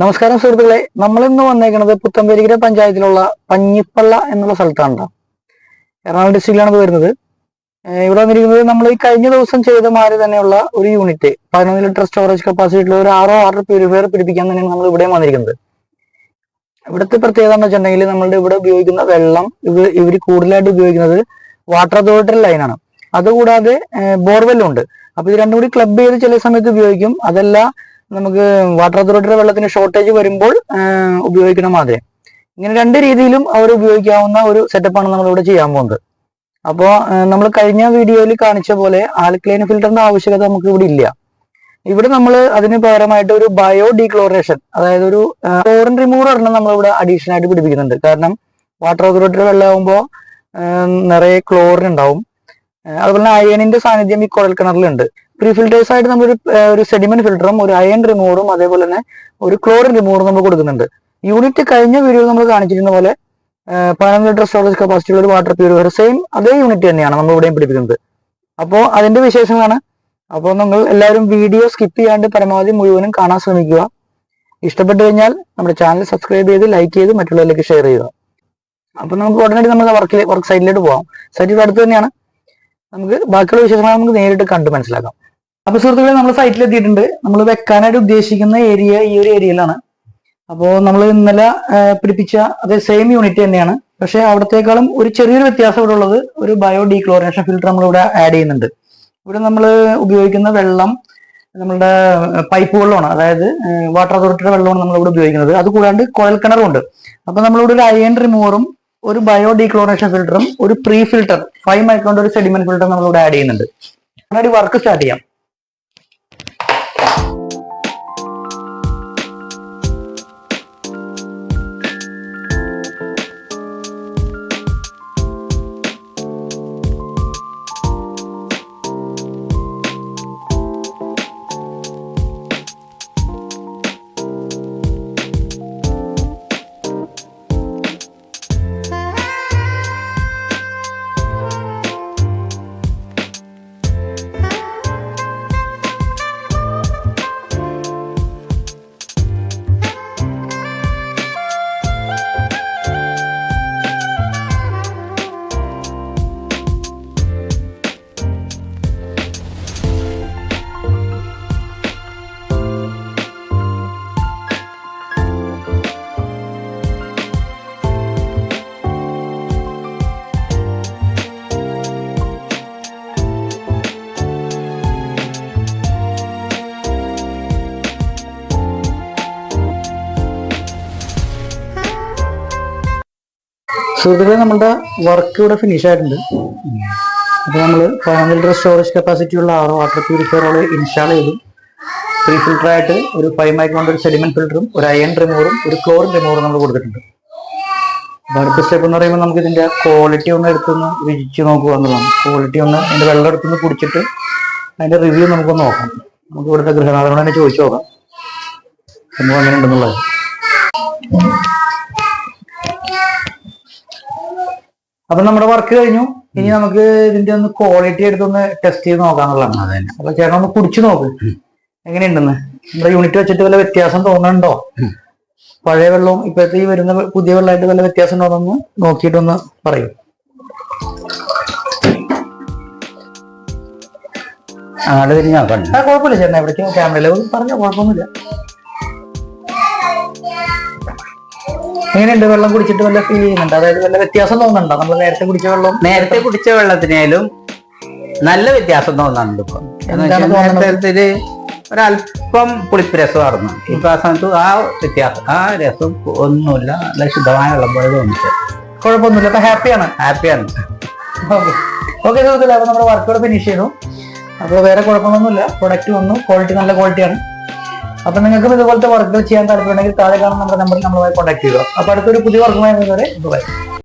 നമസ്കാരം സുഹൃത്തുക്കളെ. നമ്മൾ ഇന്ന് വന്നേക്കുന്നത് പുത്തമ്പേരിക്കര പഞ്ചായത്തിലുള്ള പഞ്ഞിപ്പള്ള എന്നുള്ള സ്ഥലത്താണ്. എറണാകുളം ഡിസ്ട്രിക്റ്റിലാണ് വരുന്നത്. ഇവിടെ വന്നിരിക്കുന്നത് നമ്മൾ ഈ കഴിഞ്ഞ ദിവസം ചെയ്ത മാതിരി തന്നെയുള്ള ഒരു യൂണിറ്റ് പതിനൊന്ന് ലിറ്റർ സ്റ്റോറേജ് കപ്പാസിറ്റി ഉള്ള ഒരു ആറോ ആറ് പ്യൂരിഫയർ പിടിപ്പിക്കാൻ തന്നെയാണ് നമ്മൾ ഇവിടെ വന്നിരിക്കുന്നത്. ഇവിടുത്തെ പ്രത്യേകത എന്ന് വെച്ചിട്ടുണ്ടെങ്കിൽ നമ്മളുടെ ഇവിടെ ഉപയോഗിക്കുന്ന വെള്ളം ഇവർ ഇവർ കൂടുതലായിട്ട് ഉപയോഗിക്കുന്നത് വാട്ടർ അതോറിറ്റി ലൈനാണ് അതുകൂടാതെ ബോർവെല്ലുണ്ട് അപ്പൊ ഇത് രണ്ടും കൂടി ക്ലബ് ചെയ്ത് ചില സമയത്ത് ഉപയോഗിക്കും. അതല്ല നമുക്ക് വാട്ടർ അതോറിറ്റിയുടെ വെള്ളത്തിന് ഷോർട്ടേജ് വരുമ്പോൾ ഉപയോഗിക്കുന്ന മാതിരി. ഇങ്ങനെ രണ്ട് രീതിയിലും അവർ ഉപയോഗിക്കാവുന്ന ഒരു സെറ്റപ്പാണ് നമ്മളിവിടെ ചെയ്യാൻ പോകുന്നത്. അപ്പോൾ നമ്മൾ കഴിഞ്ഞ വീഡിയോയിൽ കാണിച്ച പോലെ ആൽക്ലൈൻ ഫിൽറ്ററിന്റെ ആവശ്യകത നമുക്ക് ഇവിടെ ഇല്ല. ഇവിടെ നമ്മൾ അതിന് പകരമായിട്ട് ഒരു ബയോ ഡീക്ലോറേഷൻ അതായത് ഒരു ക്ലോറിൻ റിമൂവർ എണ്ണം നമ്മൾ ഇവിടെ അഡീഷണൽ ആയിട്ട് പിടിപ്പിക്കുന്നുണ്ട്. കാരണം വാട്ടർ അതോറിറ്റിയുടെ വെള്ളമാകുമ്പോൾ നിറയെ ക്ലോറിൻ ഉണ്ടാവും. അതുപോലെ തന്നെ അയണിന്റെ സാന്നിധ്യം ഈ കുഴൽ കിണറിലുണ്ട്. പ്രീ ഫിൽറ്റേഴ്സ് ആയിട്ട് നമ്മൾ ഒരു സെഡിമെന്റ് ഫിൽറ്ററും ഒരു അയൺ റിമൂവറും അതേപോലെ തന്നെ ഒരു ക്ലോറിൻ റിമൂവറും നമ്മൾ കൊടുക്കുന്നുണ്ട്. യൂണിറ്റ് കഴിഞ്ഞ വീഡിയോയിൽ നമ്മൾ കാണിച്ചിരുന്ന പോലെ പതിനൊന്ന് ലിറ്റർ സ്റ്റോറേജ് കപ്പാസിറ്റിയുള്ള ഒരു വാട്ടർ പ്യൂരിഫയർ സെയിം അതേ യൂണിറ്റ് തന്നെയാണ് നമ്മൾ ഇവിടെയും പിടിപ്പിക്കുന്നത്. അപ്പോൾ അതിന്റെ വിശേഷങ്ങളാണ്. അപ്പോൾ നിങ്ങൾ എല്ലാവരും വീഡിയോ സ്കിപ്പ് ചെയ്യാണ്ട് പരമാവധി മുഴുവനും കാണാൻ ശ്രമിക്കുക. ഇഷ്ടപ്പെട്ടു കഴിഞ്ഞാൽ നമ്മുടെ ചാനൽ സബ്സ്ക്രൈബ് ചെയ്ത് ലൈക്ക് ചെയ്ത് മറ്റുള്ളവരിലേക്ക് ഷെയർ ചെയ്യുക. അപ്പോൾ നമുക്ക് ഉടനടി നമ്മൾ വർക്ക് വർക്ക് സൈറ്റിലോട്ട് പോകാം സൈറ്റ് അടുത്ത് തന്നെയാണ്. നമുക്ക് ബാക്കിയുള്ള വിശേഷങ്ങൾ നമുക്ക് നേരിട്ട് കണ്ട് മനസ്സിലാക്കാം. അപ്പൊ സുഹൃത്തുക്കളെ നമ്മൾ സൈറ്റിൽ എത്തിയിട്ടുണ്ട്. നമ്മൾ വെക്കാനായിട്ട് ഉദ്ദേശിക്കുന്ന ഏരിയ ഈ ഒരു ഏരിയയിലാണ് അപ്പോൾ നമ്മൾ ഇന്നലെ പിടിപ്പിച്ച അതേ സെയിം യൂണിറ്റ് തന്നെയാണ്. പക്ഷെ അവിടത്തേക്കാളും ഒരു ചെറിയൊരു വ്യത്യാസം ഇവിടെ ഉള്ളത്. ഒരു ബയോ ഡീക്ലോറിനേഷൻ ഫിൽറ്റർ നമ്മൾ ഇവിടെ ആഡ് ചെയ്യുന്നുണ്ട്. ഇവിടെ നമ്മൾ ഉപയോഗിക്കുന്ന വെള്ളം നമ്മളുടെ പൈപ്പ് വെള്ളമാണ്. അതായത് വാട്ടർ അതോറിറ്റിയുടെ വെള്ളമാണ് നമ്മൾ ഇവിടെ ഉപയോഗിക്കുന്നത്. അത് കൂടാണ്ട് കുഴൽ കിണറുണ്ട് അപ്പൊ നമ്മളിവിടെ ഒരു അയൺ റിമൂവറും ഒരു ബയോ ഡീക്ലോറേഷൻ ഫിൽറ്ററും ഒരു പ്രീ ഫിൽറ്റർ ഫൈവ് മൈക്രോണ്ട് ഒരു സെഡിമെന്റ് ഫിൽറ്റർ നമ്മൾ ഇവിടെ ആഡ് ചെയ്യുന്നുണ്ട്. വർക്ക് സ്റ്റാർട്ട് ചെയ്യാം. സുഹൃത്തുക്കളെ നമ്മുടെ വർക്ക് ഇവിടെ ഫിനിഷ് ആയിട്ടുണ്ട്. അപ്പൊ നമ്മൾ ലിറ്റർ സ്റ്റോറേജ് കപ്പാസിറ്റി ഉള്ള ആറ് വാട്ടർ പ്യൂരിഫയറുകൾ ഇൻസ്റ്റാൾ ചെയ്തു. പ്രീ ഫിൽറ്ററായിട്ട് ഒരു ഫൈവ് മൈക്രോണ്ട് ഒരു സെഡിമെന്റ് ഫിൽറ്ററും ഒരു അയൺ റിമൂവറും ഒരു ക്ലോറിൻ റിമൂവറും നമ്മൾ കൊടുത്തിട്ടുണ്ട്. അപ്പൊ അടുത്ത സ്റ്റെപ്പ് എന്ന് പറയുമ്പോൾ നമുക്ക് ഇതിന്റെ ക്വാളിറ്റി ഒന്ന് എടുത്തൊന്ന് രുചിച്ച് നോക്കുക എന്നുള്ളതാണ്. ക്വാളിറ്റി ഒന്ന് അതിന്റെ വെള്ളം എടുത്തൊന്ന് കുടിച്ചിട്ട് അതിന്റെ റിവ്യൂ നമുക്കൊന്ന് നോക്കാം. നമുക്ക് ഇവിടുത്തെ ഗൃഹനാഥനോട് തന്നെ ചോദിച്ചു നോക്കാം. സംഭവം അങ്ങനെ ഉണ്ടെന്നുള്ളത്? അപ്പൊ നമ്മുടെ വർക്ക് കഴിഞ്ഞു. ഇനി നമുക്ക് ഇതിന്റെ ഒന്ന് ക്വാളിറ്റി എടുത്തൊന്ന് ടെസ്റ്റ് ചെയ്ത് നോക്കാന്നുള്ളതാണ്. അതെ അപ്പൊ ചേട്ടൻ ഒന്ന് കുടിച്ചു നോക്ക്. എങ്ങനെയുണ്ടെന്ന്? നമ്മുടെ യൂണിറ്റ് വെച്ചിട്ട് വല്ല വ്യത്യാസം തോന്നുന്നുണ്ടോ? പഴയ വെള്ളവും ഇപ്പോഴത്തെ ഈ വരുന്ന പുതിയ വെള്ളമായിട്ട് വല്ല വ്യത്യാസം ഉണ്ടോന്ന് നോക്കിയിട്ടൊന്ന് പറയൂ. അങ്ങോട്ട് തിരിഞ്ഞാ കണ്ടു കുഴപ്പമില്ല ചേട്ടൻ. എവിടേക്കും ക്യാമറയിൽ പറഞ്ഞോ കുഴപ്പമൊന്നുമില്ല. എങ്ങനെയുണ്ട്? വെള്ളം കുടിച്ചിട്ട് വല്ല ഫീൽ ചെയ്യുന്നുണ്ട്? അതായത് വല്ല വ്യത്യാസം തോന്നുന്നുണ്ടോ? നമ്മൾ നേരത്തെ കുടിച്ച വെള്ളം? നേരത്തെ കുടിച്ച വെള്ളത്തിനേലും നല്ല വ്യത്യാസം തോന്നുന്നുണ്ട് ഇപ്പൊ? നേരത്തെ ഒരല്പം പുളിപ്പ് രസമായിരുന്നു. ഇപ്പൊ ആ സമയത്ത് ആ വ്യത്യാസം ആ രസം ഒന്നുമില്ല. നല്ല ശുദ്ധമായ വെള്ളം പോലെ തോന്നിച്ചു കുഴപ്പമൊന്നുമില്ല. അപ്പൊ ഹാപ്പിയാണ്? ഹാപ്പിയാണ്. ഓക്കെ. ഓക്കെ സുഹൃത്തുക്കളെ അപ്പൊ നമ്മുടെ വർക്കോടെ ഫിനിഷ് ചെയ്തു. അപ്പോൾ വേറെ കുഴപ്പമൊന്നുമില്ല പ്രൊഡക്റ്റ് വന്നു. ക്വാളിറ്റി നല്ല ക്വാളിറ്റിയാണ് അപ്പൊ നിങ്ങൾക്കും ഇതുപോലത്തെ വർക്കുകൾ ചെയ്യാൻ താല്പര്യമുണ്ടെങ്കിൽ താഴെ കാണുന്ന നമ്മുടെ നമ്പറിൽ നമ്മളുമായി കോൺടാക്ട് ചെയ്യുക അപ്പൊ അടുത്തൊരു പുതിയ വർക്കുമായി വരെ. ബൈ